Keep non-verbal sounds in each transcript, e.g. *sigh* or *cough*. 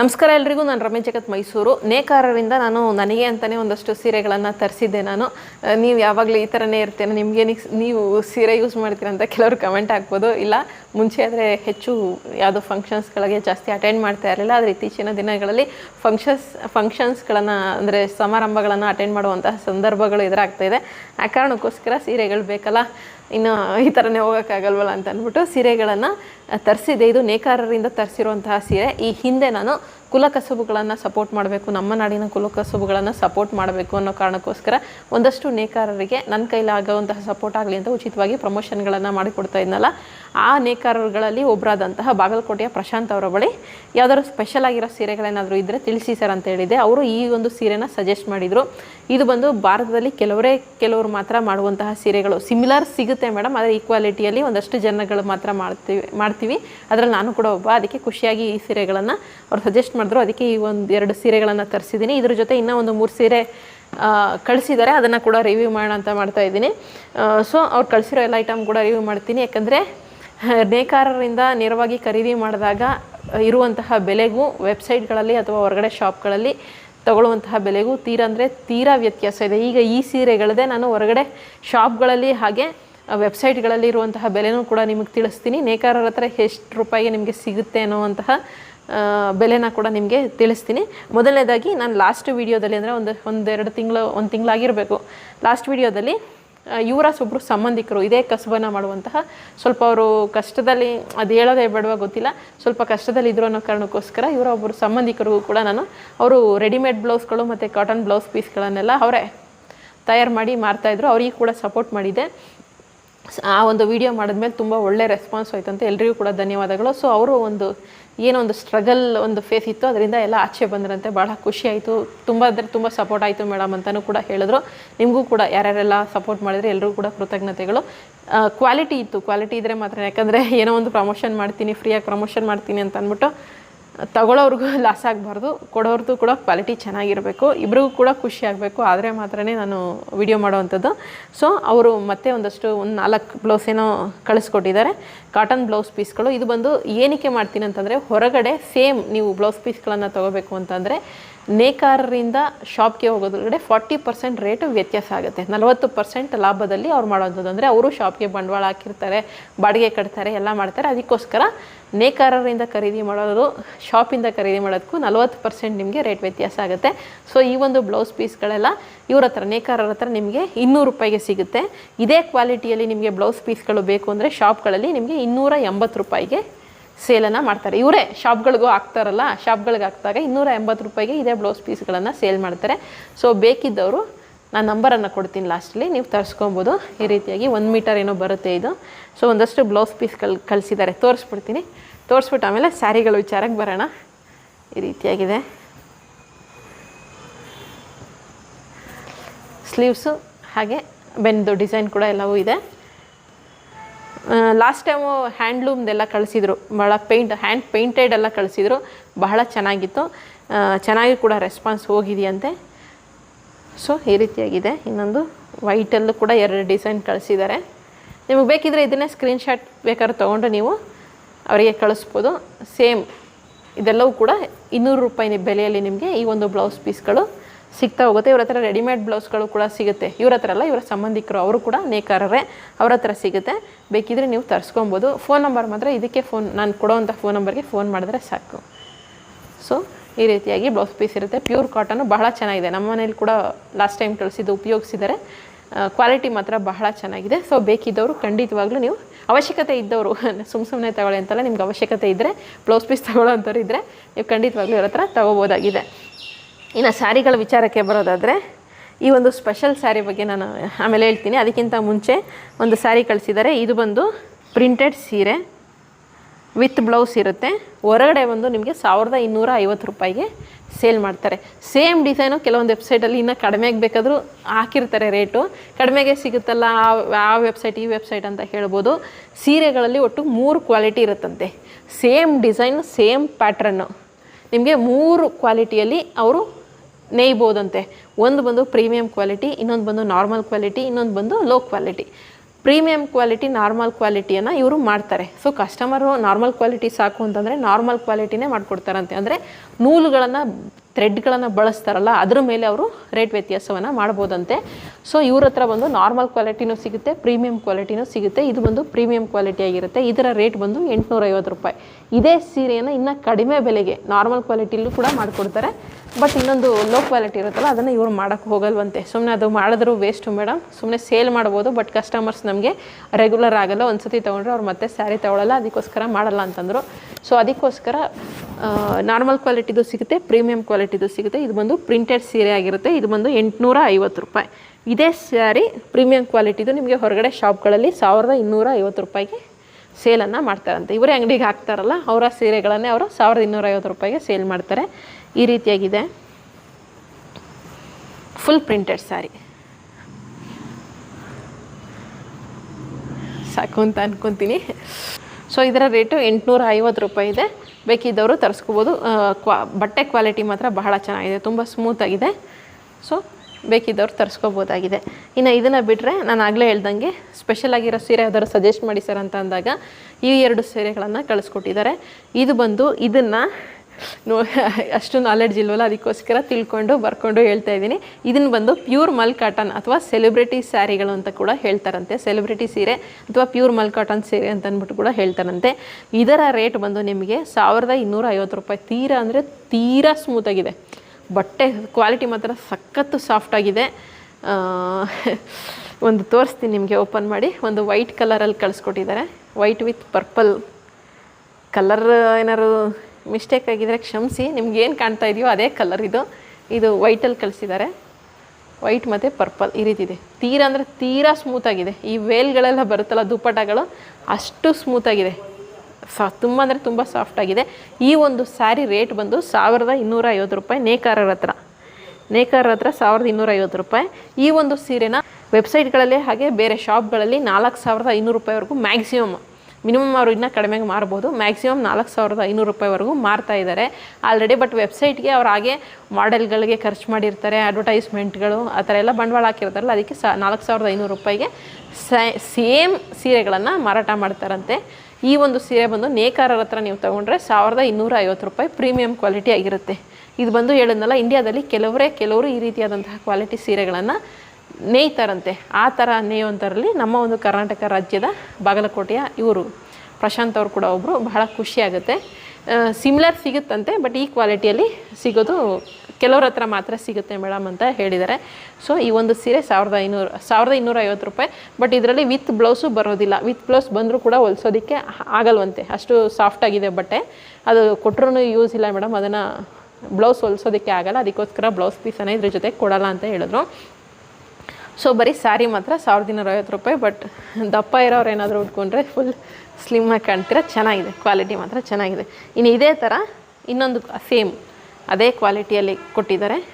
ನಮಸ್ಕಾರ ಎಲ್ರಿಗೂ, ನಾನು ರಮೇಶ್ ಜಗತ್ ಮೈಸೂರು. ನೇಕಾರರಿಂದ ನಾನು ನನಗೆ ಅಂತಲೇ ಒಂದಷ್ಟು ಸೀರೆಗಳನ್ನು ತರಿಸಿದ್ದೆ ನಾನು. ನೀವು ಯಾವಾಗಲೂ ಈ ಥರನೇ ಇರ್ತೇನೆ ನಿಮಗೆ ನೀವು ಸೀರೆ ಯೂಸ್ ಮಾಡ್ತೀರ ಅಂತ ಕೆಲವರು ಕಮೆಂಟ್ ಹಾಕ್ಬೋದು. ಇಲ್ಲ, ಮುಂಚೆ ಆದರೆ ಹೆಚ್ಚು ಯಾವುದೋ ಫಂಕ್ಷನ್ಸ್ಗಳಿಗೆ ಜಾಸ್ತಿ ಅಟೆಂಡ್ ಮಾಡ್ತಾ ಇರಲಿಲ್ಲ. ಆದರೆ ಇತ್ತೀಚಿನ ದಿನಗಳಲ್ಲಿ ಫಂಕ್ಷನ್ಸ್ ಫಂಕ್ಷನ್ಸ್ಗಳನ್ನು ಅಂದರೆ ಸಮಾರಂಭಗಳನ್ನು ಅಟೆಂಡ್ ಮಾಡುವಂತಹ ಸಂದರ್ಭಗಳು ಎದುರಾಗ್ತಾ ಇದೆ. ಆ ಕಾರಣಕ್ಕೋಸ್ಕರ ಸೀರೆಗಳು ಬೇಕಲ್ಲ? ಇನ್ನು ಈ ಥರನೇ ಹೋಗೋಕ್ಕಾಗಲ್ವಲ್ಲ ಅಂತ ಅಂದ್ಬಿಟ್ಟು ಸೀರೆಗಳನ್ನು ತರಿಸಿದೆ. ಇದು ನೇಕಾರರಿಂದ ತರಿಸಿರುವಂತಹ ಸೀರೆ. ಈ ಹಿಂದೆ ನಾನು ಕುಲಕಸಬುಗಳನ್ನು ಸಪೋರ್ಟ್ ಮಾಡಬೇಕು, ನಮ್ಮ ನಾಡಿನ ಕುಲಕಸಬುಗಳನ್ನು ಸಪೋರ್ಟ್ ಮಾಡಬೇಕು ಅನ್ನೋ ಕಾರಣಕ್ಕೋಸ್ಕರ ಒಂದಷ್ಟು ನೇಕಾರರಿಗೆ ನನ್ನ ಕೈಲಾಗುವಂತಹ ಸಪೋರ್ಟ್ ಆಗಲಿ ಅಂತ ಉಚಿತವಾಗಿ ಪ್ರಮೋಷನ್ಗಳನ್ನು ಮಾಡಿಕೊಡ್ತಾ ಇದ್ನಲ್ಲ, ಆ ನೇಕಾರರುಗಳಲ್ಲಿ ಒಬ್ಬರಾದಂತಹ ಬಾಗಲಕೋಟೆಯ ಪ್ರಶಾಂತ್ ಅವರ ಬಳಿ ಯಾವ್ದಾದ್ರು ಸ್ಪೆಷಲ್ ಆಗಿರೋ ಸೀರೆಗಳೇನಾದರೂ ಇದ್ದರೆ ತಿಳಿಸಿ ಸರ್ ಅಂತ ಹೇಳಿದೆ. ಅವರು ಈ ಒಂದು ಸೀರೆನ ಸಜೆಸ್ಟ್ ಮಾಡಿದರು. ಇದು ಬಂದು ಭಾರತದಲ್ಲಿ ಕೆಲವರೇ ಕೆಲವರು ಮಾತ್ರ ಮಾಡುವಂತಹ ಸೀರೆಗಳು. ಸಿಮಿಲರ್ ಸಿಗುತ್ತೆ ಮೇಡಮ್, ಆದರೆ ಈಕ್ವಾಲಿಟಿಯಲ್ಲಿ ಒಂದಷ್ಟು ಜನಗಳು ಮಾತ್ರ ಮಾಡ್ತೀವಿ ಮಾಡ್ತೀವಿ. ಅದರಲ್ಲಿ ನಾನು ಕೂಡ ಒಬ್ಬ, ಅದಕ್ಕೆ ಖುಷಿಯಾಗಿ ಈ ಸೀರೆಗಳನ್ನು ಅವ್ರು ಸಜೆಸ್ಟ್ ಮಾಡಿದ್ರು. ಅದಕ್ಕೆ ಈ ಒಂದು ಎರಡು ಸೀರೆಗಳನ್ನು ತರಿಸಿದ್ದೀನಿ ಇದ್ರ ಜೊತೆ ಇನ್ನೂ ಒಂದು ಮೂರು ಸೀರೆ ಕಳಿಸಿದ್ದಾರೆ ಅದನ್ನು ಕೂಡ ರಿವ್ಯೂ ಮಾಡೋಣ ಅಂತ ಮಾಡ್ತಾ ಇದ್ದೀನಿ. ಸೊ ಅವ್ರು ಕಳಿಸಿರೋ ಎಲ್ಲ ಐಟಮ್ ಕೂಡ ರಿವ್ಯೂ ಮಾಡ್ತೀನಿ. ಯಾಕಂದರೆ, ನೇಕಾರರಿಂದ ನೇರವಾಗಿ ಖರೀದಿ ಮಾಡಿದಾಗ ಇರುವಂತಹ ಬೆಲೆಗೂ ವೆಬ್ಸೈಟ್ಗಳಲ್ಲಿ ಅಥವಾ ಹೊರಗಡೆ ಶಾಪ್ಗಳಲ್ಲಿ ತಗೊಳ್ಳುವಂತಹ ಬೆಲೆಗೂ ತೀರ ಅಂದರೆ ತೀರಾ ವ್ಯತ್ಯಾಸ ಇದೆ. ಈಗ ಈ ಸೀರೆಗಳದೇ ನಾನು ಹೊರಗಡೆ ಶಾಪ್ಗಳಲ್ಲಿ ಹಾಗೆ ವೆಬ್ಸೈಟ್ಗಳಲ್ಲಿ ಇರುವಂತಹ ಬೆಲೆನೂ ಕೂಡ ನಿಮಗೆ ತಿಳಿಸ್ತೀನಿ. ನೇಕಾರರ ಹತ್ರ ಎಷ್ಟು ರೂಪಾಯಿಗೆ ನಿಮಗೆ ಸಿಗುತ್ತೆ ಅನ್ನುವಂತಹ ಬೆಲೆನ ಕೂಡ ನಿಮಗೆ ತಿಳಿಸ್ತೀನಿ. ಮೊದಲನೇದಾಗಿ ನಾನು ಲಾಸ್ಟ್ ವೀಡಿಯೋದಲ್ಲಿ ಅಂದರೆ ಒಂದು, ಒಂದೆರಡು ತಿಂಗಳು, ಒಂದು ತಿಂಗಳಾಗಿರಬೇಕು. ಲಾಸ್ಟ್ ವೀಡಿಯೋದಲ್ಲಿ ಯುವರಾಜ್ ಒಬ್ಬರು ಸಂಬಂಧಿಕರು, ಇದೇ ಕಸಬನ್ನು ಮಾಡುವಂತಹ ಸ್ವಲ್ಪ ಅವರು ಕಷ್ಟದಲ್ಲಿ, ಅದು ಹೇಳೋದೇ ಬೇಡವಾ ಗೊತ್ತಿಲ್ಲ, ಸ್ವಲ್ಪ ಕಷ್ಟದಲ್ಲಿ ಇದ್ರು ಅನ್ನೋ ಕಾರಣಕ್ಕೋಸ್ಕರ ಇವರ ಒಬ್ಬರು ಸಂಬಂಧಿಕರಿಗೂ ಕೂಡ ನಾನು ಅವರು ರೆಡಿಮೇಡ್ ಬ್ಲೌಸ್ಗಳು ಮತ್ತು ಕಾಟನ್ ಬ್ಲೌಸ್ ಪೀಸ್ಗಳನ್ನೆಲ್ಲ ಅವರೇ ತಯಾರು ಮಾಡಿ ಮಾರ್ತಾಯಿದ್ರು ಅವರಿಗೆ ಕೂಡ ಸಪೋರ್ಟ್ ಮಾಡಿದೆ. ಆ ಒಂದು ವಿಡಿಯೋ ಮಾಡಿದ್ಮೇಲೆ ತುಂಬ ಒಳ್ಳೆ ರೆಸ್ಪಾನ್ಸ್ ಆಯ್ತಂತೆ ಎಲ್ರಿಗೂ ಕೂಡ ಧನ್ಯವಾದಗಳು. ಸೊ ಅವರು ಒಂದು ಏನೋ ಒಂದು ಸ್ಟ್ರಗಲ್ ಒಂದು ಫೇಸ್ ಇತ್ತು, ಅದರಿಂದ ಎಲ್ಲ ಆಚೆ ಬಂದ್ರಂತೆ. ಭಾಳ ಖುಷಿ ಆಯಿತು. ತುಂಬ ಅಂದರೆ ತುಂಬ ಸಪೋರ್ಟ್ ಆಯಿತು ಮೇಡಮ್ ಅಂತಲೂ ಕೂಡ ಹೇಳಿದ್ರು. ನಿಮಗೂ ಕೂಡ ಯಾರ್ಯಾರೆಲ್ಲ ಸಪೋರ್ಟ್ ಮಾಡಿದರೆ ಎಲ್ಲರೂ ಕೂಡ ಕೃತಜ್ಞತೆಗಳು. ಕ್ವಾಲಿಟಿ ಇತ್ತು. ಕ್ವಾಲಿಟಿ ಇದ್ದರೆ ಮಾತ್ರ. ಯಾಕಂದರೆ ಏನೋ ಒಂದು ಪ್ರಮೋಷನ್ ಮಾಡ್ತೀನಿ ಫ್ರೀಯಾಗಿ ಪ್ರಮೋಷನ್ ಮಾಡ್ತೀನಿ ಅಂತ ಅಂದ್ಬಿಟ್ಟು ತಗೊಳ್ಳೋರ್ಗೂ *laughs* ಲಾಸ್ ಆಗಬಾರ್ದು. ಕೊಡೋರ್ದು ಕೂಡ ಕ್ವಾಲಿಟಿ ಚೆನ್ನಾಗಿರಬೇಕು. ಇಬ್ಬರಿಗೂ ಕೂಡ ಖುಷಿ ಆಗಬೇಕು. ಆದರೆ ಮಾತ್ರನೇ ನಾನು ವಿಡಿಯೋ ಮಾಡೋವಂಥದ್ದು. ಸೊ ಅವರು ಮತ್ತೆ ಒಂದಷ್ಟು ಒಂದು ನಾಲ್ಕು ಬ್ಲೌಸ್ ಏನೋ ಕಳಿಸ್ಕೊಟ್ಟಿದ್ದಾರೆ. ಕಾಟನ್ ಬ್ಲೌಸ್ ಪೀಸ್ಗಳು ಇದು ಬಂದು ಏನಕ್ಕೆ ಮಾಡ್ತೀನಿ ಅಂತಂದರೆ, ಹೊರಗಡೆ ಸೇಮ್ ನೀವು ಬ್ಲೌಸ್ ಪೀಸ್ಗಳನ್ನು ತೊಗೋಬೇಕು ಅಂತಂದರೆ ನೇಕಾರರಿಂದ ಶಾಪ್ಗೆ ಹೋಗೋದ್ರಗಡೆ ಫಾರ್ಟಿ ಪರ್ಸೆಂಟ್ ರೇಟು ವ್ಯತ್ಯಾಸ ಆಗುತ್ತೆ. ನಲವತ್ತು ಪರ್ಸೆಂಟ್ ಲಾಭದಲ್ಲಿ ಅವ್ರು ಮಾಡೋವಂಥದ್ದು. ಅಂದರೆ ಅವರು ಶಾಪ್ಗೆ ಬಂಡವಾಳ ಹಾಕಿರ್ತಾರೆ, ಬಾಡಿಗೆ ಕಟ್ತಾರೆ, ಎಲ್ಲ ಮಾಡ್ತಾರೆ. ಅದಕ್ಕೋಸ್ಕರ ನೇಕಾರರಿಂದ ಖರೀದಿ ಮಾಡೋದು, ಶಾಪಿಂದ ಖರೀದಿ ಮಾಡೋದಕ್ಕೂ ನಲವತ್ತು ಪರ್ಸೆಂಟ್ ನಿಮಗೆ ರೇಟ್ ವ್ಯತ್ಯಾಸ ಆಗುತ್ತೆ. ಸೊ ಈ ಒಂದು ಬ್ಲೌಸ್ ಪೀಸ್ಗಳೆಲ್ಲ ಇವ್ರ ಹತ್ರ, ನೇಕಾರರ ಹತ್ರ ನಿಮಗೆ ಇನ್ನೂರು ರೂಪಾಯಿಗೆ ಸಿಗುತ್ತೆ. ಇದೇ ಕ್ವಾಲಿಟಿಯಲ್ಲಿ ನಿಮಗೆ ಬ್ಲೌಸ್ ಪೀಸ್ಗಳು ಬೇಕು ಅಂದರೆ ಶಾಪ್ಗಳಲ್ಲಿ ನಿಮಗೆ ಇನ್ನೂರ ಎಂಬತ್ತು ರೂಪಾಯಿಗೆ ಸೇಲನ್ನು ಮಾಡ್ತಾರೆ. ಇವರೇ ಶಾಪ್ಗಳಿಗೂ ಹಾಕ್ತಾರಲ್ಲ, ಶಾಪ್ಗಳಿಗೆ ಹಾಕ್ತಾಗ ಇನ್ನೂರ ಎಂಬತ್ತು ರೂಪಾಯಿಗೆ ಇದೇ ಬ್ಲೌಸ್ ಪೀಸ್ಗಳನ್ನು ಸೇಲ್ ಮಾಡ್ತಾರೆ. ಸೊ ಬೇಕಿದ್ದವರು ನಾನು ನಂಬರನ್ನು ಕೊಡ್ತೀನಿ ಲಾಸ್ಟಲ್ಲಿ, ನೀವು ತರಿಸ್ಕೊಬೋದು. ಈ ರೀತಿಯಾಗಿ ಒಂದು ಮೀಟರ್ ಏನೋ ಬರುತ್ತೆ ಇದು. ಸೊ ಒಂದಷ್ಟು ಬ್ಲೌಸ್ ಪೀಸ್ ಕಲ್ ಕಳಿಸಿದ್ದಾರೆ. ತೋರಿಸ್ಬಿಡ್ತೀನಿ. ತೋರಿಸ್ಬಿಟ್ಟು ಆಮೇಲೆ ಸ್ಯಾರಿಗಳು ವಿಚಾರಕ್ಕೆ ಬರೋಣ. ಈ ರೀತಿಯಾಗಿದೆ. ಸ್ಲೀವ್ಸು ಹಾಗೆ, ಬೆಂದು ಡಿಸೈನ್ ಕೂಡ ಎಲ್ಲವೂ ಇದೆ. ಲಾಸ್ಟ್ ಟೈಮು ಹ್ಯಾಂಡ್ಲೂಮ್ದೆಲ್ಲ ಕಳಿಸಿದ್ರು. ಭಾಳ ಪೇಂಟ್ ಹ್ಯಾಂಡ್ ಪೇಂಟೆಡ್ ಎಲ್ಲ ಕಳಿಸಿದ್ರು. ಬಹಳ ಚೆನ್ನಾಗಿತ್ತು. ಚೆನ್ನಾಗಿ ಕೂಡ ರೆಸ್ಪಾನ್ಸ್ ಹೋಗಿದೆಯಂತೆ. ಸೊ ಈ ರೀತಿಯಾಗಿದೆ. ಇನ್ನೊಂದು ವೈಟಲ್ಲೂ ಕೂಡ ಎರಡು ಡಿಸೈನ್ ಕಳಿಸಿದ್ದಾರೆ. ನಿಮಗೆ ಬೇಕಿದ್ರೆ ಇದನ್ನೇ ಸ್ಕ್ರೀನ್ಶಾಟ್ ಬೇಕಾದ್ರೆ ತೊಗೊಂಡು ನೀವು ಅವರಿಗೆ ಕಳಿಸ್ಬೋದು. ಸೇಮ್ ಇದೆಲ್ಲವೂ ಕೂಡ ಇನ್ನೂರು ರೂಪಾಯಿ ಬೆಲೆಯಲ್ಲಿ ನಿಮಗೆ ಈ ಒಂದು ಬ್ಲೌಸ್ ಪೀಸ್ಗಳು ಸಿಗ್ತಾ ಹೋಗುತ್ತೆ. ಇವ್ರ ಹತ್ರ ರೆಡಿಮೇಡ್ ಬ್ಲೌಸ್ಗಳು ಕೂಡ ಸಿಗುತ್ತೆ. ಇವ್ರ ಹತ್ರ ಅಲ್ಲ, ಇವರ ಸಂಬಂಧಿಕರು ಅವರು ಕೂಡ ನೇಕಾರರೇ ಅವ್ರ ಹತ್ರ ಸಿಗುತ್ತೆ. ಬೇಕಿದ್ರೆ ನೀವು ತರಿಸ್ಕೊಬೋದು. ಫೋನ್ ನಂಬರ್ ಮಾತ್ರ ಇದಕ್ಕೆ ಫೋನ್ ನಾನು ಕೊಡೋವಂಥ ಫೋನ್ ನಂಬರ್ಗೆ ಫೋನ್ ಮಾಡಿದ್ರೆ ಸಾಕು. ಸೊ ಈ ರೀತಿಯಾಗಿ ಬ್ಲೌಸ್ ಪೀಸ್ ಇರುತ್ತೆ. ಪ್ಯೂರ್ ಕಾಟನು ಬಹಳ ಚೆನ್ನಾಗಿದೆ. ನಮ್ಮ ಮನೇಲಿ ಕೂಡ ಲಾಸ್ಟ್ ಟೈಮ್ ಕಳಿಸಿದ್ದು ಉಪಯೋಗಿಸಿದರೆ ಕ್ವಾಲಿಟಿ ಮಾತ್ರ ಬಹಳ ಚೆನ್ನಾಗಿದೆ. ಸೊ ಬೇಕಿದ್ದವರು ಖಂಡಿತವಾಗ್ಲೂ ನೀವು ಅವಶ್ಯಕತೆ ಇದ್ದವರು *laughs* ಸುಮ್ಮ ಸುಮ್ಮನೆ ತಗೊಳ್ಳಿ ಅಂತಲ್ಲ ನಿಮ್ಗೆ ಅವಶ್ಯಕತೆ ಇದ್ದರೆ ಬ್ಲೌಸ್ ಪೀಸ್ ತಗೊಳ್ಳೋ ಅಂಥವ್ರು ಇದ್ದರೆ ನೀವು ಖಂಡಿತವಾಗ್ಲೂ ಇವ್ರ ಹತ್ರ ತಗೋಬೋದಾಗಿದೆ. ಇನ್ನು ಸ್ಯಾರಿಗಳ ವಿಚಾರಕ್ಕೆ ಬರೋದಾದರೆ, ಈ ಒಂದು ಸ್ಪೆಷಲ್ ಸ್ಯಾರಿ ಬಗ್ಗೆ ನಾನು ಆಮೇಲೆ ಹೇಳ್ತೀನಿ. ಅದಕ್ಕಿಂತ ಮುಂಚೆ ಒಂದು ಸ್ಯಾರಿ ಕಳಿಸಿದ್ದಾರೆ ಇದು ಬಂದು ಪ್ರಿಂಟೆಡ್ ಸೀರೆ ವಿತ್ ಬ್ಲೌಸ್ ಇರುತ್ತೆ. ಹೊರಗಡೆ ಬಂದು ನಿಮಗೆ ಸಾವಿರದ ಇನ್ನೂರ ಐವತ್ತು ರೂಪಾಯಿಗೆ ಸೇಲ್ ಮಾಡ್ತಾರೆ. ಸೇಮ್ ಡಿಸೈನು ಕೆಲವೊಂದು ವೆಬ್ಸೈಟಲ್ಲಿ ಇನ್ನೂ ಕಡಿಮೆಗೆ ಬೇಕಾದರೂ ಹಾಕಿರ್ತಾರೆ ರೇಟು ಕಡಿಮೆಗೆ ಸಿಗುತ್ತಲ್ಲ ಆ- ಆ ವೆಬ್ಸೈಟ್ ಈ ವೆಬ್ಸೈಟ್ ಅಂತ ಹೇಳ್ಬೋದು. ಸೀರೆಗಳಲ್ಲಿ ಒಟ್ಟು ಮೂರು ಕ್ವಾಲಿಟಿ ಇರುತ್ತಂತೆ. ಸೇಮ್ ಡಿಸೈನ್ ಸೇಮ್ ಪ್ಯಾಟ್ರನ್ನು ನಿಮಗೆ ಮೂರು ಕ್ವಾಲಿಟಿಯಲ್ಲಿ ಅವರು ನೇಯ್ಬೋದಂತೆ. ಒಂದು ಬಂದು ಪ್ರೀಮಿಯಂ ಕ್ವಾಲಿಟಿ ಇನ್ನೊಂದು ಬಂದು ನಾರ್ಮಲ್ ಕ್ವಾಲಿಟಿ ಇನ್ನೊಂದು ಬಂದು low quality premium quality normal ಕ್ವಾಲಿಟಿಯನ್ನು ಇವರು ಮಾಡ್ತಾರೆ. ಸೊ ಕಸ್ಟಮರು ನಾರ್ಮಲ್ ಕ್ವಾಲಿಟಿ ಸಾಕು ಅಂತಂದರೆ ನಾರ್ಮಲ್ ಕ್ವಾಲಿಟಿನೇ ಮಾಡಿಕೊಡ್ತಾರಂತೆ. ಅಂದರೆ ನೂಲುಗಳನ್ನು ಥ್ರೆಡ್ಗಳನ್ನು ಬಳಸ್ತಾರಲ್ಲ, ಅದರ ಮೇಲೆ ಅವರು ರೇಟ್ ವ್ಯತ್ಯಾಸವನ್ನು ಮಾಡ್ಬೋದಂತೆ. ಸೊ ಇವ್ರ ಹತ್ರ ಬಂದು ನಾರ್ಮಲ್ ಕ್ವಾಲಿಟಿನೂ ಸಿಗುತ್ತೆ ಪ್ರೀಮಿಯಂ ಕ್ವಾಲಿಟಿನೂ ಸಿಗುತ್ತೆ. ಇದು ಬಂದು ಪ್ರೀಮಿಯಂ ಕ್ವಾಲಿಟಿ ಆಗಿರುತ್ತೆ. ಇದರ ರೇಟ್ ಬಂದು ಎಂಟುನೂರೈವತ್ತು ರೂಪಾಯಿ. ಇದೇ ಸೀರೆಯನ್ನು ಇನ್ನು ಕಡಿಮೆ ಬೆಲೆಗೆ ನಾರ್ಮಲ್ ಕ್ವಾಲಿಟಿಲೂ ಕೂಡ ಮಾಡಿಕೊಡ್ತಾರೆ. ಬಟ್ ಇನ್ನೊಂದು ಲೋ ಕ್ವಾಲಿಟಿ ಇರುತ್ತಲ್ಲ, ಅದನ್ನು ಇವ್ರು ಮಾಡೋಕ್ಕೆ ಹೋಗಲ್ವಂತೆ. ಸುಮ್ಮನೆ ಅದು ಮಾಡಿದ್ರು ವೇಸ್ಟು ಮೇಡಮ್ ಸುಮ್ಮನೆ ಸೇಲ್ ಮಾಡ್ಬೋದು ಬಟ್ ಕಸ್ಟಮರ್ಸ್ ನಮಗೆ ರೆಗ್ಯುಲರ್ ಆಗಲ್ಲ. ಒಂದು ಸತಿ ತೊಗೊಂಡ್ರೆ ಅವ್ರು ಮತ್ತೆ ಸ್ಯಾರಿ ತೊಗೊಳಲ್ಲ, ಅದಕ್ಕೋಸ್ಕರ ಮಾಡಲ್ಲ ಅಂತಂದರು. ಸೊ ಅದಕ್ಕೋಸ್ಕರ ನಾರ್ಮಲ್ ಕ್ವಾಲಿಟಿದು ಸಿಗುತ್ತೆ ಪ್ರೀಮಿಯಂ ಕ್ವಾಲಿಟಿದು ಸಿಗುತ್ತೆ. ಇದು ಬಂದು ಪ್ರಿಂಟೆಡ್ ಸೀರೆ ಆಗಿರುತ್ತೆ. ಇದು ಬಂದು ಎಂಟುನೂರ ಐವತ್ತು ರೂಪಾಯಿ. ಇದೇ ಸ್ಯಾರಿ ಪ್ರೀಮಿಯಂ ಕ್ವಾಲಿಟಿದು ನಿಮಗೆ ಹೊರಗಡೆ ಶಾಪ್ಗಳಲ್ಲಿ ಸಾವಿರದ ಇನ್ನೂರ ಐವತ್ತು ರೂಪಾಯಿಗೆ ಸೇಲನ್ನು ಮಾಡ್ತಾರಂತೆ. ಇವರೇ ಅಂಗಡಿಗೆ ಹಾಕ್ತಾರಲ್ಲ, ಅವರ ಸೀರೆಗಳನ್ನೇ ಅವರು ಸಾವಿರದ ಇನ್ನೂರೈವತ್ತು ರೂಪಾಯಿಗೆ ಸೇಲ್ ಮಾಡ್ತಾರೆ. ಈ ರೀತಿಯಾಗಿದೆ. ಫುಲ್ ಪ್ರಿಂಟೆಡ್ ಸ್ಯಾರಿ ಸಾಕು ಅಂತ ಅಂದ್ಕೊತೀನಿ ಸೊ ಇದರ ರೇಟು ಎಂಟುನೂರ ಐವತ್ತು ರೂಪಾಯಿ ಇದೆ. ಬೇಕಿದ್ದವರು ತರಿಸ್ಕೋಬೋದು. ಕ್ವಾ, ಬಟ್ಟೆ ಕ್ವಾಲಿಟಿ ಮಾತ್ರ ಬಹಳ ಚೆನ್ನಾಗಿದೆ. ತುಂಬ ಸ್ಮೂತಾಗಿದೆ ಸೊ ಬೇಕಿದ್ದವ್ರು ತರಿಸ್ಕೋಬೋದಾಗಿದೆ. ಇನ್ನು ಇದನ್ನು ಬಿಟ್ಟರೆ ನಾನು ಆಗಲೇ ಹೇಳ್ದಂಗೆ ಸ್ಪೆಷಲ್ ಆಗಿರೋ ಸೀರೆ ಯಾವ್ದಾದ್ರು ಸಜೆಸ್ಟ್ ಮಾಡಿ ಸರ್ ಅಂತ ಅಂದಾಗ ಈ ಎರಡು ಸೀರೆಗಳನ್ನು ಕಳಿಸ್ಕೊಟ್ಟಿದ್ದಾರೆ. ಇದು ಬಂದು ಇದನ್ನು ನೋ, ಅಷ್ಟು ನಾಲೆಡ್ಜ್ ಇಲ್ವಲ್ಲ, ಅದಕ್ಕೋಸ್ಕರ ತಿಳ್ಕೊಂಡು ಬರ್ಕೊಂಡು ಹೇಳ್ತಾ ಇದ್ದೀನಿ. ಇದನ್ನು ಬಂದು ಪ್ಯೂರ್ ಮಲ್ ಕಾಟನ್ ಅಥವಾ ಸೆಲೆಬ್ರಿಟಿ ಸ್ಯಾರಿಗಳು ಅಂತ ಕೂಡ ಹೇಳ್ತಾರಂತೆ. ಸೆಲೆಬ್ರಿಟಿ ಸೀರೆ ಅಥವಾ ಪ್ಯೂರ್ ಮಲ್ ಕಾಟನ್ ಸೀರೆ ಅಂತ ಅಂದ್ಬಿಟ್ಟು ಕೂಡ ಹೇಳ್ತಾರಂತೆ. ಇದರ ರೇಟ್ ಬಂದು ನಿಮಗೆ ಸಾವಿರದ ಇನ್ನೂರ ಐವತ್ತು ರೂಪಾಯಿ. ತೀರಾ ಅಂದರೆ ತೀರಾ ಸ್ಮೂತಾಗಿದೆ ಬಟ್ಟೆ ಕ್ವಾಲಿಟಿ ಮಾತ್ರ ಸಖತ್ತು ಸಾಫ್ಟ್ ಆಗಿದೆ. ಒಂದು ತೋರಿಸ್ತೀನಿ ನಿಮಗೆ, ಓಪನ್ ಮಾಡಿ. ಒಂದು ವೈಟ್ ಕಲರಲ್ಲಿ ಕಳಿಸ್ಕೊಟ್ಟಿದ್ದಾರೆ. ವೈಟ್ ವಿತ್ ಪರ್ಪಲ್ ಕಲರ್ ಏನಾದ್ರು ಮಿಸ್ಟೇಕ್ ಆಗಿದ್ರೆ ಕ್ಷಮಿಸಿ, ನಿಮ್ಗೆ ಏನು ಕಾಣ್ತಾ ಇದೆಯೋ ಅದೇ ಕಲರ್ ಇದು. ಇದು ವೈಟಲ್ಲಿ ಕಳಿಸಿದ್ದಾರೆ. ವೈಟ್ ಮತ್ತು ಪರ್ಪಲ್ ಈ ರೀತಿ ಇದೆ. ತೀರಾ ಅಂದರೆ ತೀರಾ ಸ್ಮೂತಾಗಿದೆ ಈ ವೇಲ್ಗಳೆಲ್ಲ ಬರುತ್ತಲ್ಲ ದುಪ್ಪಟಗಳು ಅಷ್ಟು ಸ್ಮೂತಾಗಿದೆ ಸಾ, ತುಂಬ ಅಂದರೆ ತುಂಬ ಸಾಫ್ಟಾಗಿದೆ ಈ ಒಂದು ಸ್ಯಾರಿ ರೇಟ್ ಬಂದು ಸಾವಿರದ ಇನ್ನೂರ ಐವತ್ತು ರೂಪಾಯಿ ನೇಕಾರರ ಹತ್ರ. ನೇಕಾರರ ಹತ್ರ ಸಾವಿರದ ಇನ್ನೂರ ಐವತ್ತು ರೂಪಾಯಿ. ಈ ಒಂದು ಸೀರೆನ ವೆಬ್ಸೈಟ್ಗಳಲ್ಲಿ ಹಾಗೆ ಬೇರೆ ಶಾಪ್ಗಳಲ್ಲಿ ನಾಲ್ಕು ಸಾವಿರದ ಐನೂರು ರೂಪಾಯಿವರೆಗೂ ಮ್ಯಾಕ್ಸಿಮಮ್ ಮಿನಿಮಮ್ ಅವರು ಇನ್ನೂ ಕಡಿಮೆಗೆ ಮಾರ್ಬೋದು. ಮ್ಯಾಕ್ಸಿಮಮ್ ನಾಲ್ಕು ಸಾವಿರದ ಐನೂರು ರೂಪಾಯಿವರೆಗೂ ಮಾರ್ತಾ ಇದ್ದಾರೆ ಆಲ್ರೆಡಿ ಬಟ್ ವೆಬ್ಸೈಟ್ಗೆ ಅವ್ರು ಹಾಗೆ ಮಾಡೆಲ್ಗಳಿಗೆ ಖರ್ಚು ಮಾಡಿರ್ತಾರೆ ಅಡ್ವರ್ಟೈಸ್ಮೆಂಟ್ಗಳು ಆ ಥರ ಎಲ್ಲ ಬಂಡವಾಳ ಹಾಕಿರ್ತಾರಲ್ಲ, ಅದಕ್ಕೆ ಸಾ, ನಾಲ್ಕು ಸಾವಿರದ ಐನೂರು ರೂಪಾಯಿಗೆ ಸೇಮ್ ಸೀರೆಗಳನ್ನು ಮಾರಾಟ ಮಾಡ್ತಾರಂತೆ. ಈ ಒಂದು ಸೀರೆ ಬಂದು ನೇಕಾರರ ಹತ್ರ ನೀವು ತೊಗೊಂಡ್ರೆ ಸಾವಿರದ ಇನ್ನೂರ ಐವತ್ತು ರೂಪಾಯಿ ಪ್ರೀಮಿಯಂ ಕ್ವಾಲಿಟಿ ಆಗಿರುತ್ತೆ. ಇದು ಬಂದು ಹೇಳಿದ್ನಲ್ಲ ಇಂಡಿಯಾದಲ್ಲಿ ಕೆಲವರೇ ಕೆಲವರು ಈ ರೀತಿಯಾದಂತಹ ಕ್ವಾಲಿಟಿ ಸೀರೆಗಳನ್ನು ನೇಯ್ತಾರಂತೆ. ಆ ಥರ ನೇಯುವಂಥರಲ್ಲಿ ನಮ್ಮ ಒಂದು ಕರ್ನಾಟಕ ರಾಜ್ಯದ ಬಾಗಲಕೋಟೆಯ ಇವರು ಪ್ರಶಾಂತ್ ಅವರು ಕೂಡ ಒಬ್ಬರು ಬಹಳ ಖುಷಿಯಾಗುತ್ತೆ ಸಿಮಿಲರ್ ಸಿಗುತ್ತಂತೆ ಬಟ್ ಈ ಕ್ವಾಲಿಟಿಯಲ್ಲಿ ಸಿಗೋದು ಕೆಲವ್ರ ಹತ್ರ ಮಾತ್ರ ಸಿಗುತ್ತೆ ಮೇಡಮ್ ಅಂತ ಹೇಳಿದ್ದಾರೆ. ಸೊ ಈ ಒಂದು ಸೀರೆ ಸಾವಿರದ ಐನೂರು, ಸಾವಿರದ ಇನ್ನೂರ ಐವತ್ತು ರೂಪಾಯಿ. ಬಟ್ ಇದರಲ್ಲಿ ವಿತ್ ಬ್ಲೌಸು ಬರೋದಿಲ್ಲ. ವಿತ್ ಬ್ಲೌಸ್ ಬಂದರೂ ಕೂಡ ಹೊಲ್ಸೋದಕ್ಕೆ ಆಗಲ್ವಂತೆ. ಅಷ್ಟು ಸಾಫ್ಟ್ ಆಗಿದೆ ಬಟ್ಟೆ. ಅದು ಕೊಟ್ಟರು ಯೂಸ್ ಇಲ್ಲ ಮೇಡಮ್. ಅದನ್ನು ಬ್ಲೌಸ್ ಹೊಲ್ಸೋದಕ್ಕೆ ಆಗಲ್ಲ. ಅದಕ್ಕೋಸ್ಕರ ಬ್ಲೌಸ್ ಪೀಸನ್ನು ಇದ್ರ ಜೊತೆ ಕೊಡಲ್ಲ ಅಂತ ಹೇಳಿದ್ರು. ಸೊ ಬರೀ ಸ್ಯಾರಿ ಮಾತ್ರ ಸಾವಿರದ ಇನ್ನೂರ ಐವತ್ತು ರೂಪಾಯಿ. ಬಟ್ ದಪ್ಪ ಇರೋರು ಏನಾದರೂ ಉಟ್ಕೊಂಡ್ರೆ ಫುಲ್ ಸ್ಲಿಮ್ಮಾಗಿ ಕಾಣ್ತೀರ. ಚೆನ್ನಾಗಿದೆ. ಕ್ವಾಲಿಟಿ ಮಾತ್ರ ಚೆನ್ನಾಗಿದೆ. ಇನ್ನು ಇದೇ ಥರ ಇನ್ನೊಂದು ಸೇಮ್ ಅದೇ ಕ್ವಾಲಿಟಿಯಲ್ಲಿ ಕೊಟ್ಟಿದ್ದಾರೆ.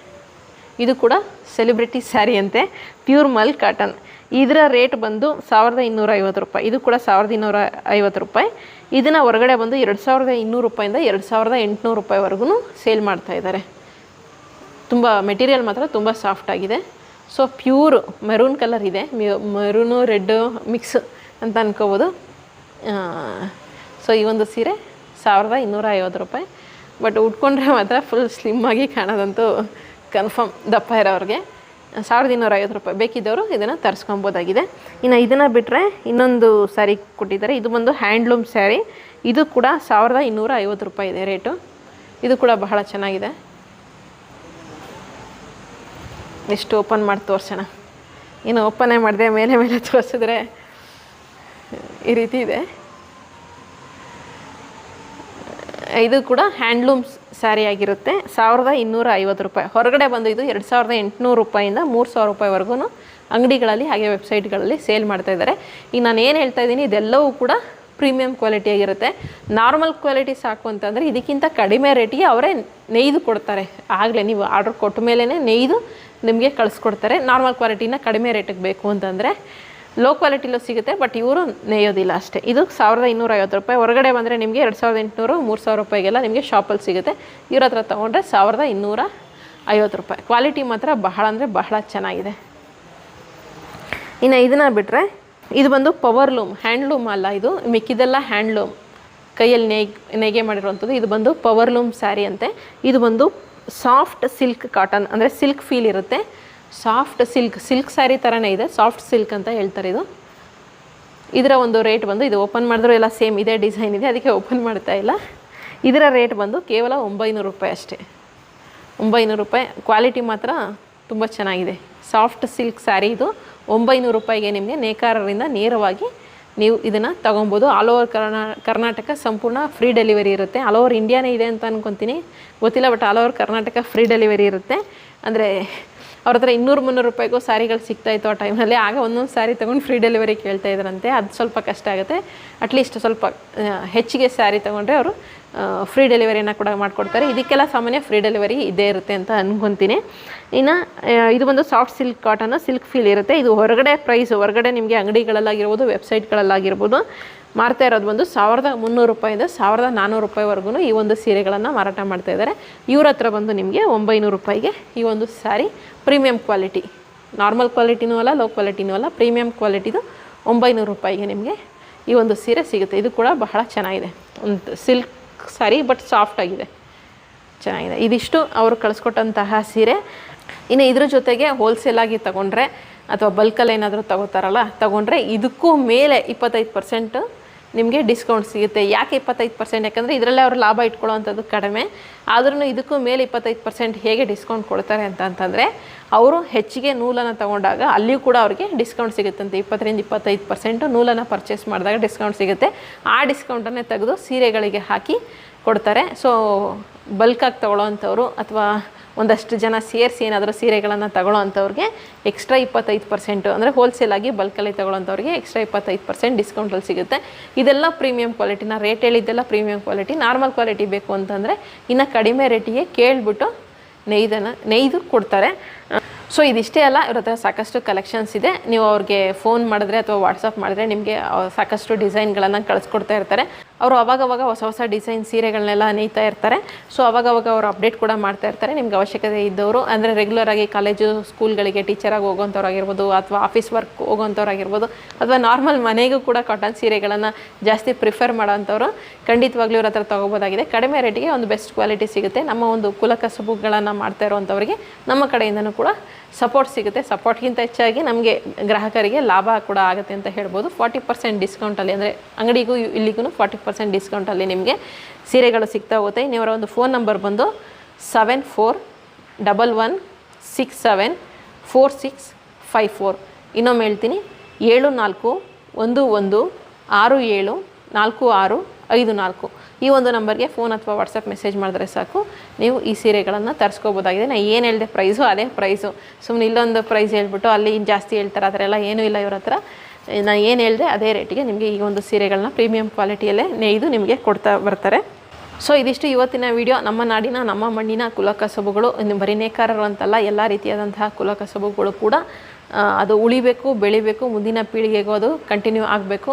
ಇದು ಕೂಡ ಸೆಲೆಬ್ರಿಟಿ ಸ್ಯಾರಿ ಅಂತೆ, ಪ್ಯೂರ್ ಮಲ್ ಕಾಟನ್. ಇದರ ರೇಟ್ ಬಂದು ಸಾವಿರದ ಇನ್ನೂರ ಐವತ್ತು ರೂಪಾಯಿ. ಇದು ಕೂಡ ಸಾವಿರದ ಇನ್ನೂರ ಐವತ್ತು ರೂಪಾಯಿ. ಇದನ್ನು ಹೊರಗಡೆ ಬಂದು ಎರಡು ಸಾವಿರದ ಇನ್ನೂರು ರೂಪಾಯಿಂದ ಎರಡು ಸಾವಿರದ ಎಂಟುನೂರು ರೂಪಾಯಿವರೆಗೂ ಸೇಲ್ ಮಾಡ್ತಾ ಇದ್ದಾರೆ. ತುಂಬ ಮೆಟೀರಿಯಲ್ ಮಾತ್ರ ತುಂಬ ಸಾಫ್ಟ್ ಆಗಿದೆ. ಸೊ, ಪ್ಯೂರ್ ಮೆರೂನ್ ಕಲರ್ ಇದೆ. ಮೆರೂನು ರೆಡ್ಡು ಮಿಕ್ಸ್ ಅಂತ ಅನ್ಕೋಬೋದು. ಸೊ, ಈ ಒಂದು ಸೀರೆ ಸಾವಿರದ ಇನ್ನೂರ ಐವತ್ತು ರೂಪಾಯಿ. ಬಟ್ ಉಟ್ಕೊಂಡ್ರೆ ಮಾತ್ರ ಫುಲ್ ಸ್ಲಿಮ್ಮಾಗಿ ಕಾಣೋದಂತೂ ಕನ್ಫರ್ಮ್ ದಪ್ಪ ಇರೋರಿಗೆ. ಸಾವಿರದ ಇನ್ನೂರ ಐವತ್ತು ರೂಪಾಯಿ ಬೇಕಿದ್ದವರು ಇದನ್ನು ತರಿಸ್ಕೊಬೋದಾಗಿದೆ. ಇನ್ನು ಇದನ್ನು ಬಿಟ್ಟರೆ ಇನ್ನೊಂದು ಸ್ಯಾರಿ ಕೊಟ್ಟಿದ್ದಾರೆ. ಇದು ಬಂದು ಹ್ಯಾಂಡ್ಲೂಮ್ ಸ್ಯಾರಿ ಇದು ಕೂಡ ಸಾವಿರದ ಇನ್ನೂರ ಐವತ್ತು ರೂಪಾಯಿ ಇದೆ ರೇಟು. ಇದು ಕೂಡ ಬಹಳ ಚೆನ್ನಾಗಿದೆ. ಎಷ್ಟು ಓಪನ್ ಮಾಡಿ ತೋರಿಸೋಣ. ಇನ್ನು ಓಪನೇ ಮಾಡಿದೆ ಮೇಲೆ ಮೇಲೆ ತೋರಿಸಿದ್ರೆ ಈ ರೀತಿ ಇದೆ. ಇದು ಕೂಡ ಹ್ಯಾಂಡ್ಲೂಮ್ ಸ್ಯಾರಿ ಆಗಿರುತ್ತೆ. ಸಾವಿರದ ಇನ್ನೂರ ಐವತ್ತು ರೂಪಾಯಿ. ಹೊರಗಡೆ ಬಂದು ಇದು ಎರಡು ಸಾವಿರದ ಎಂಟುನೂರು ರೂಪಾಯಿಂದ ಮೂರು ಸಾವಿರ ರೂಪಾಯಿವರೆಗೂ ಅಂಗಡಿಗಳಲ್ಲಿ ಹಾಗೆ ವೆಬ್ಸೈಟ್ಗಳಲ್ಲಿ ಸೇಲ್ ಮಾಡ್ತಾ ಇದ್ದಾರೆ. ಈಗ ನಾನು ಏನು ಹೇಳ್ತಾ ಇದ್ದೀನಿ, ಇದೆಲ್ಲವೂ ಕೂಡ ಪ್ರೀಮಿಯಂ ಕ್ವಾಲಿಟಿ ಆಗಿರುತ್ತೆ. ನಾರ್ಮಲ್ ಕ್ವಾಲಿಟಿ ಸಾಕು ಅಂತಂದರೆ ಇದಕ್ಕಿಂತ ಕಡಿಮೆ ರೇಟಿಗೆ ಅವರೇ ನೇಯ್ದು ಕೊಡ್ತಾರೆ. ಆಗಲೇ ನೀವು ಆರ್ಡ್ರ್ ಕೊಟ್ಟ ಮೇಲೇ ನೇಯ್ದು ನಿಮಗೆ ಕಳಿಸ್ಕೊಡ್ತಾರೆ. ನಾರ್ಮಲ್ ಕ್ವಾಲಿಟಿನ ಕಡಿಮೆ ರೇಟಿಗೆ ಬೇಕು ಅಂತಂದರೆ ಲೋ ಕ್ವಾಲಿಟಿಲೂ ಸಿಗುತ್ತೆ ಬಟ್ ಇವರು ನೇಯೋದಿಲ್ಲ ಅಷ್ಟೇ. ಇದು ಸಾವಿರದ ಇನ್ನೂರ ಐವತ್ತು ರೂಪಾಯಿ. ಹೊರಗಡೆ ಬಂದರೆ ನಿಮಗೆ ಎರಡು ಸಾವಿರದ ಎಂಟುನೂರು, ಮೂರು ಸಾವಿರ ರೂಪಾಯಿಗೆಲ್ಲ ನಿಮಗೆ ಶಾಪಲ್ಲಿ ಸಿಗುತ್ತೆ. ಇವ್ರ ಹತ್ರ ತೊಗೊಂಡ್ರೆ ಸಾವಿರದ ಇನ್ನೂರ ಐವತ್ತು ರೂಪಾಯಿ. ಕ್ವಾಲಿಟಿ ಮಾತ್ರ ಬಹಳ ಅಂದರೆ ಬಹಳ ಚೆನ್ನಾಗಿದೆ. ಇನ್ನು ಇದನ್ನು ಬಿಟ್ಟರೆ ಇದು ಬಂದು ಪವರ್ ಲೂಮ್ ಹ್ಯಾಂಡ್ಲೂಮ್ ಅಲ್ಲ ಇದು. ಮಿಕ್ಕಿದೆಲ್ಲ ಹ್ಯಾಂಡ್ಲೂಮ್ ಕೈಯಲ್ಲಿ ನೇಯ್, ನೇಯ್ಗೆ ಮಾಡಿರುವಂಥದ್ದು. ಇದು ಬಂದು ಪವರ್ ಲೂಮ್ ಸ್ಯಾರಿ ಅಂತೆ. ಇದು ಬಂದು ಸಾಫ್ಟ್ ಸಿಲ್ಕ್ ಕಾಟನ್ ಅಂದರೆ ಸಿಲ್ಕ್ ಫೀಲ್ ಇರುತ್ತೆ. ಸಾಫ್ಟ್ ಸಿಲ್ಕ್ ಸಿಲ್ಕ್ ಸ್ಯಾರಿ ಥರನೇ ಇದೆ. ಸಾಫ್ಟ್ ಸಿಲ್ಕ್ ಅಂತ ಹೇಳ್ತಾರೆ ಇದು. ಇದರ ಒಂದು ರೇಟ್ ಬಂದು ಇದು ಓಪನ್ ಮಾಡಿದ್ರು ಎಲ್ಲ ಸೇಮ್ ಇದೇ ಡಿಸೈನ್ ಇದೆ. ಅದಕ್ಕೆ ಓಪನ್ ಮಾಡ್ತಾ ಇಲ್ಲ. ಇದರ ರೇಟ್ ಬಂದು ಕೇವಲ ಒಂಬೈನೂರು ರೂಪಾಯಿ ಅಷ್ಟೇ. ಒಂಬೈನೂರು ರೂಪಾಯಿ. ಕ್ವಾಲಿಟಿ ಮಾತ್ರ ತುಂಬ ಚೆನ್ನಾಗಿದೆ. ಸಾಫ್ಟ್ ಸಿಲ್ಕ್ ಸ್ಯಾರಿ ಇದು. ಒಂಬೈನೂರು ರೂಪಾಯಿಗೆ ನಿಮಗೆ ನೇಕಾರರಿಂದ ನೇರವಾಗಿ ನೀವು ಇದನ್ನು ತೊಗೊಬೋದು. ಆಲ್ ಓವರ್ ಕರ್ನಾ, ಕರ್ನಾಟಕ ಸಂಪೂರ್ಣ ಫ್ರೀ ಡೆಲಿವರಿ ಇರುತ್ತೆ. ಆಲ್ ಓವರ್ ಇಂಡಿಯಾನೇ ಇದೆ ಅಂತ ಅನ್ಕೊತೀನಿ. ಗೊತ್ತಿಲ್ಲ but all over Karnataka free delivery ಇರುತ್ತೆ. ಅಂದರೆ ಅವ್ರ ಹತ್ರ ಇನ್ನೂರು ಮುನ್ನೂರು ರೂಪಾಯಿಗೂ ಸ್ಯಾರಿಗಳು ಸಿಗ್ತಾ ಇತ್ತು ಆ ಟೈಮಲ್ಲಿ. ಆಗ ಒಂದೊಂದು ಸ್ಯಾರಿ ತೊಗೊಂಡು ಫ್ರೀ ಡೆಲಿವರಿ ಕೇಳ್ತಾ ಇದ್ರಂತೆ. ಅದು ಸ್ವಲ್ಪ ಕಷ್ಟ ಆಗುತ್ತೆ. ಅಟ್ಲೀಸ್ಟ್ ಸ್ವಲ್ಪ ಹೆಚ್ಚಿಗೆ ಸ್ಯಾರಿ ತೊಗೊಂಡ್ರೆ ಅವರು ಫ್ರೀ ಡೆಲಿವರಿನ ಕೂಡ ಮಾಡಿಕೊಡ್ತಾರೆ. ಇದಕ್ಕೆಲ್ಲ ಸಾಮಾನ್ಯ ಫ್ರೀ ಡೆಲಿವರಿ ಇದೇ ಇರುತ್ತೆ ಅಂತ ಅನ್ಕೊತೀನಿ. ಇನ್ನು ಇದು ಒಂದು soft silk cotton silk feel ಇರುತ್ತೆ. ಇದು ಹೊರಗಡೆ ಪ್ರೈಸ್ ಹೊರಗಡೆ ನಿಮಗೆ ಅಂಗಡಿಗಳಲ್ಲಾಗಿರ್ಬೋದು ವೆಬ್ಸೈಟ್ಗಳಲ್ಲಾಗಿರ್ಬೋದು ಮಾರ್ತಾ ಇರೋದು ಬಂದು ಸಾವಿರದ ಮುನ್ನೂರು ರೂಪಾಯಿಂದ ಸಾವಿರದ ನಾನ್ನೂರು ರೂಪಾಯಿವರೆಗೂ ಈ ಒಂದು ಸೀರೆಗಳನ್ನು ಮಾರಾಟ ಮಾಡ್ತಾ ಇದ್ದಾರೆ. ಇವ್ರ ಹತ್ರ ಬಂದು ನಿಮಗೆ ಒಂಬೈನೂರು ರೂಪಾಯಿಗೆ ಈ ಒಂದು ಸ್ಯಾರಿ. Premium quality. ನಾರ್ಮಲ್ ಕ್ವಾಲಿಟಿನೂ ಅಲ್ಲ, ಲೋ ಕ್ವಾಲಿಟಿನೂ ಅಲ್ಲ. ಪ್ರೀಮಿಯಂ ಕ್ವಾಲಿಟಿದು ಒಂಬೈನೂರು ರೂಪಾಯಿಗೆ ನಿಮಗೆ ಈ ಒಂದು ಸೀರೆ ಸಿಗುತ್ತೆ. ಇದು ಕೂಡ ಬಹಳ ಚೆನ್ನಾಗಿದೆ. ಒಂದು ಸಿಲ್ಕ್ ಸ್ಯಾರಿ, ಬಟ್ ಸಾಫ್ಟ್ ಆಗಿದೆ. ಚೆನ್ನಾಗಿದೆ. ಇದಿಷ್ಟು ಅವರು ಕಳಿಸ್ಕೊಟ್ಟಂತಹ ಸೀರೆ. ಇನ್ನು ಇದ್ರ ಜೊತೆಗೆ ಹೋಲ್ಸೇಲಾಗಿ ತಗೊಂಡ್ರೆ ಅಥವಾ ಬಲ್ಕಲ್ಲಿ ಏನಾದರೂ ತಗೋತಾರಲ್ಲ, ತಗೊಂಡ್ರೆ ಇದಕ್ಕೂ ಮೇಲೆ ಇಪ್ಪತ್ತೈದು ಪರ್ಸೆಂಟ್ ನಿಮಗೆ ಡಿಸ್ಕೌಂಟ್ ಸಿಗುತ್ತೆ. ಯಾಕೆ ಇಪ್ಪತ್ತೈದು ಪರ್ಸೆಂಟ್ ಯಾಕಂದರೆ ಇದರಲ್ಲೇ ಅವರು ಲಾಭ ಇಟ್ಕೊಳ್ಳೋವಂಥದ್ದು ಕಡಿಮೆ. ಆದ್ರೂ ಇದಕ್ಕೂ ಮೇಲೆ ಇಪ್ಪತ್ತೈದು ಪರ್ಸೆಂಟ್ ಹೇಗೆ ಡಿಸ್ಕೌಂಟ್ ಕೊಡ್ತಾರೆ ಅಂತ ಅಂತಂದರೆ, ಅವರು ಹೆಚ್ಚಿಗೆ ನೂಲನ್ನು ತಗೊಂಡಾಗ ಅಲ್ಲಿಯೂ ಕೂಡ ಅವರಿಗೆ ಡಿಸ್ಕೌಂಟ್ ಸಿಗುತ್ತಂತೆ ಇಪ್ಪತ್ತರಿಂದ ಇಪ್ಪತ್ತೈದು ಪರ್ಸೆಂಟು ನೂಲನ್ನು ಪರ್ಚೇಸ್ ಮಾಡಿದಾಗ ಡಿಸ್ಕೌಂಟ್ ಸಿಗುತ್ತೆ. ಆ ಡಿಸ್ಕೌಂಟನ್ನೇ ತೆಗೆದು ಸೀರೆಗಳಿಗೆ ಹಾಕಿ ಕೊಡ್ತಾರೆ. ಸೊ ಬಲ್ಕಾಗಿ ತೊಗೊಳ್ಳೋವಂಥವ್ರು ಅಥವಾ ಒಂದಷ್ಟು ಜನ ಸೇರಿಸಿ ಏನಾದರೂ ಸೀರೆಗಳನ್ನು ತಗೊಳ್ಳೋ ಅಂಥವ್ರಿಗೆ ಎಕ್ಸ್ಟ್ರಾ ಇಪ್ಪತ್ತೈದು ಪರ್ಸೆಂಟು ಅಂದರೆ ಹೋಲ್ಸೇಲಾಗಿ ಬಲ್ಕಲ್ಲಿ ತಗೊಳ್ಳೋಂಥವ್ರಿಗೆ ಎಕ್ಸ್ಟ್ರಾ ಇಪ್ಪತ್ತೈದು ಪರ್ಸೆಂಟ್ ಡಿಸ್ಕೌಂಟಲ್ಲಿ ಸಿಗುತ್ತೆ. ಇದೆಲ್ಲ ಪ್ರೀಮಿಯಂ ಕ್ವಾಲಿಟಿನ ರೇಟ್ ಹೇಳಿದ್ದೆಲ್ಲ ಪ್ರೀಮಿಯಂ ಕ್ವಾಲಿಟಿ ನಾರ್ಮಲ್ ಕ್ವಾಲಿಟಿ ಬೇಕು ಅಂತಂದರೆ ಇನ್ನು ಕಡಿಮೆ ರೇಟಿಗೆ ಕೇಳಿಬಿಟ್ಟು ನೇಯ್ದನ್ನು ನೇಯ್ದು ಕೊಡ್ತಾರೆ. ಸೊ ಇದಿಷ್ಟೇ ಅಲ್ಲ, ಇವ್ರ ಹತ್ರ ಸಾಕಷ್ಟು ಕಲೆಕ್ಷನ್ಸ್ ಇದೆ. ನೀವು ಅವ್ರಿಗೆ ಫೋನ್ ಮಾಡಿದ್ರೆ ಅಥವಾ ವಾಟ್ಸಪ್ ಮಾಡಿದ್ರೆ ನಿಮಗೆ ಸಾಕಷ್ಟು ಡಿಸೈನ್ಗಳನ್ನು ಕಳಿಸ್ಕೊಡ್ತಾ ಇರ್ತಾರೆ. ಅವರು ಅವಾಗವಾಗ ಹೊಸ ಹೊಸ ಡಿಸೈನ್ ಸೀರೆಗಳನ್ನೆಲ್ಲ ನೇಯ್ತಾ ಇರ್ತಾರೆ. ಸೊ ಅವಾಗವಾಗ ಅವರು ಅಪ್ಡೇಟ್ ಕೂಡ ಮಾಡ್ತಾ ಇರ್ತಾರೆ. ನಿಮ್ಗೆ ಅವಶ್ಯಕತೆ ಇದ್ದವರು, ಅಂದರೆ ರೆಗ್ಯುಲರ್ ಆಗಿ ಕಾಲೇಜು ಸ್ಕೂಲ್ಗಳಿಗೆ ಟೀಚರಾಗಿ ಹೋಗೋಂಥವ್ರಾಗಿರ್ಬೋದು ಅಥವಾ ಆಫೀಸ್ ವರ್ಕ್ ಹೋಗೋಂಥವ್ರಾಗಿರ್ಬೋದು ಅಥವಾ ನಾರ್ಮಲ್ ಮನೆಗೂ ಕೂಡ ಕಾಟನ್ ಸೀರೆಗಳನ್ನು ಜಾಸ್ತಿ ಪ್ರಿಫರ್ ಮಾಡೋಂಥವ್ರು ಖಂಡಿತವಾಗ್ಲೂ ಇವ್ರ ಹತ್ರ ತೊಗೋಬೋದಾಗಿದೆ. ಕಡಿಮೆ ರೇಟಿಗೆ ಒಂದು ಬೆಸ್ಟ್ ಕ್ವಾಲಿಟಿ ಸಿಗುತ್ತೆ. ನಮ್ಮ ಒಂದು ಕುಲಕಸಬುಗಳನ್ನು ಮಾಡ್ತಾ ಇರುವಂಥವ್ರಿಗೆ ನಮ್ಮ ಕಡೆಯಿಂದನೂ ಕೂಡ ಸಪೋರ್ಟ್ ಸಿಗುತ್ತೆ. ಸಪೋರ್ಟ್ಗಿಂತ ಹೆಚ್ಚಾಗಿ ನಮಗೆ ಗ್ರಾಹಕರಿಗೆ ಲಾಭ ಕೂಡ ಆಗುತ್ತೆ ಅಂತ ಹೇಳ್ಬೋದು. ಫಾರ್ಟಿ ಪರ್ಸೆಂಟ್ ಡಿಸ್ಕೌಂಟಲ್ಲಿ ಅಂದರೆ ಅಂಗಡಿಗೂ ಇಲ್ಲಿಗೂ ಫಾರ್ಟಿ ಪರ್ಸೆಂಟ್ ಡಿಸ್ಕೌಂಟಲ್ಲಿ ನಿಮಗೆ ಸೀರೆಗಳು ಸಿಗ್ತಾ ಹೋಗುತ್ತೆ. ಇವರ ಒಂದು ಫೋನ್ ನಂಬರ್ ಬಂದು seven four double one six seven four six five four ಇನ್ನೊಮ್ಮೆ ಹೇಳ್ತೀನಿ, ಏಳು ನಾಲ್ಕು ಒಂದು ಒಂದು ಆರು ಏಳು ನಾಲ್ಕು ಆರು ಐದು ನಾಲ್ಕು. ಈ ಒಂದು ನಂಬರ್ಗೆ ಫೋನ್ ಅಥವಾ ವಾಟ್ಸಪ್ ಮೆಸೇಜ್ ಮಾಡಿದ್ರೆ ಸಾಕು. ನೀವು ಈ ಸೀರೆಗಳನ್ನು ತರಿಸ್ಕೋಬೋದಾಗಿದೆ. ನಾನು ಏನು ಹೇಳಿದೆ ಪ್ರೈಸು ಅದೇ ಪ್ರೈಸು ಸುಮ್ಮನೆ ಇಲ್ಲೊಂದು ಪ್ರೈಸ್ ಹೇಳ್ಬಿಟ್ಟು ಅಲ್ಲಿ ಜಾಸ್ತಿ ಹೇಳ್ತಾರೆ, ಆ ಥರ ಎಲ್ಲ ಏನೂ ಇಲ್ಲ ಇವ್ರ ಹತ್ರ. ನಾನು ಏನು ಹೇಳಿದೆ, ಅದೇ ರೇಟಿಗೆ ನಿಮಗೆ ಈ ಒಂದು ಸೀರೆಗಳನ್ನ ಪ್ರೀಮಿಯಂ ಕ್ವಾಲಿಟಿಯಲ್ಲೇ ನೇಯ್ದು ನಿಮಗೆ ಕೊಡ್ತಾ ಬರ್ತಾರೆ. ಸೊ ಇದಿಷ್ಟು ಇವತ್ತಿನ ವಿಡಿಯೋ ನಮ್ಮ ನಾಡಿನ, ನಮ್ಮ ಮಣ್ಣಿನ ಕುಲಕಸಬುಗಳು, ಇನ್ನು ಬರೀ ನೇಕಾರರು ಅಂತಲ್ಲ, ಎಲ್ಲ ರೀತಿಯಾದಂತಹ ಕುಲಕಸಬುಗಳು ಕೂಡ ಅದು ಉಳಿಬೇಕು, ಬೆಳಿಬೇಕು, ಮುಂದಿನ ಪೀಳಿಗೆಗೂ ಅದು ಕಂಟಿನ್ಯೂ ಆಗಬೇಕು.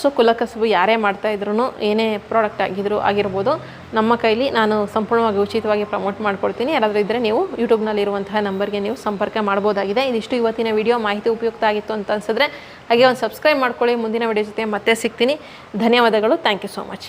ಸೊ ಕುಲಕಸಬು ಯಾರೇ ಮಾಡ್ತಾ ಇದ್ರು ಏನೇ ಪ್ರಾಡಕ್ಟ್ ಆಗಿದ್ರು ಆಗಿರ್ಬೋದು. ನಮ್ಮ ಕೈಲಿ ನಾನು ಸಂಪೂರ್ಣವಾಗಿ ಉಚಿತವಾಗಿ ಪ್ರಮೋಟ್ ಮಾಡ್ಕೊಡ್ತೀನಿ. ಯಾರಾದರೂ ಇದ್ದರೆ ನೀವು ಯೂಟ್ಯೂಬ್ನಲ್ಲಿರುವಂತಹ ನಂಬರ್ಗೆ ನೀವು ಸಂಪರ್ಕ ಮಾಡ್ಬೋದಾಗಿದೆ. ಇದಿಷ್ಟು ಇವತ್ತಿನ ವಿಡಿಯೋ ಮಾಹಿತಿ ಉಪಯುಕ್ತ ಆಗಿತ್ತು ಅಂತ ಅನ್ಸಿದ್ರೆ, ಹಾಗೆ ಒಂದು ಸಬ್ಸ್ಕ್ರೈಬ್ ಮಾಡ್ಕೊಳ್ಳಿ. ಮುಂದಿನ ವಿಡಿಯೋ ಜೊತೆ ಮತ್ತೆ ಸಿಗ್ತೀನಿ. ಧನ್ಯವಾದಗಳು. Thank you so much